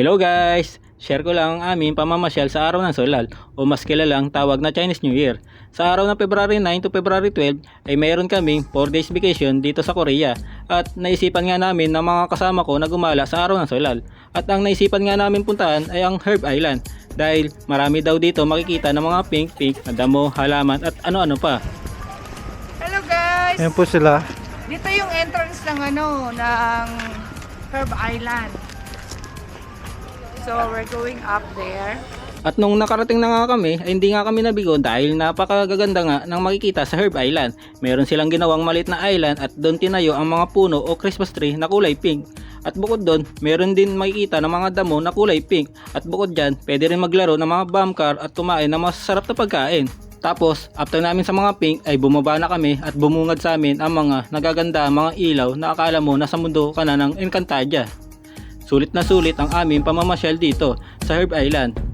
Hello guys! Share ko lang ang aming pamamasyal sa araw ng Solal o mas kilalang tawag na Chinese New Year. Sa araw ng February 9 to February 12 ay mayroon kaming 4 days vacation dito sa Korea at naisipan nga namin ng mga kasama ko na gumala sa araw ng Solal. At ang naisipan nga namin puntahan ay ang Herb Island dahil marami daw dito makikita ng mga pink-pink na damo, halaman at ano-ano pa. Hello guys! Ayan po sila. Dito yung entrance ng ano, ng Herb Island. So, we're going up there. At nung nakarating na nga kami, ay hindi nga kami nabigo dahil napakagaganda nga ng makikita sa Herb Island. Meron silang ginawang malit na island at doon tinayo ang mga puno o Christmas tree na kulay pink. At bukod doon, meron din makikita ng mga damo na kulay pink. At bukod dyan, pwede rin maglaro ng mga bump car at kumain ng masasarap na pagkain. Tapos, after namin sa mga pink ay bumaba na kami at bumungad sa amin ang mga nagaganda mga ilaw na akala mo nasa mundo ka na ng Encantadia. Sulit na sulit ang aming pamamasyal dito sa Herb Island.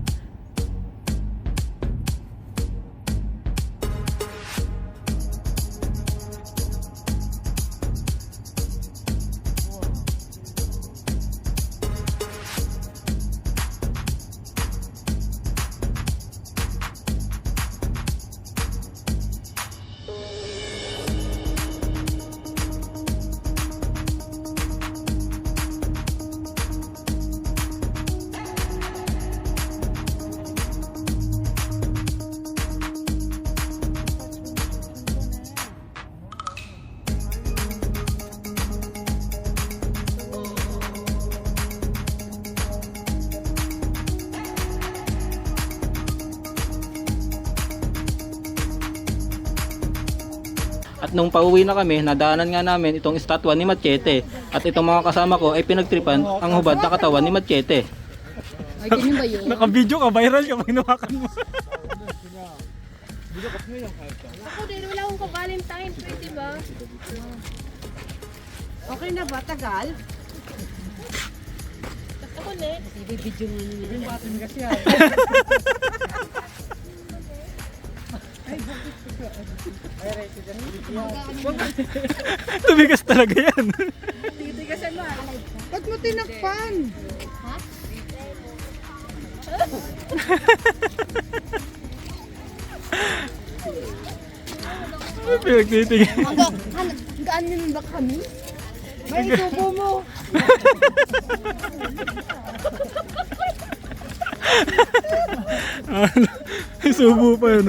At nung pauwi na kami, nadaanan nga namin itong estatwa ni Machete. At itong mga kasama ko ay pinagtripan ang hubad na katawan ni Machete. Ay, ganyan ba yun? Naka-video ka, viral ka pag hinawakan mo. Ako din, wala akong ka-valentine, pwede ba? Okay na ba? Tagal? Ako na. Ibibidyo mo nila. Tumigas talaga yan. Ba't mo tinakpan? Pinagtitingin. Hanggang, hanggaan naman ba kami? May tubo mo. Ano? Subo pa yun.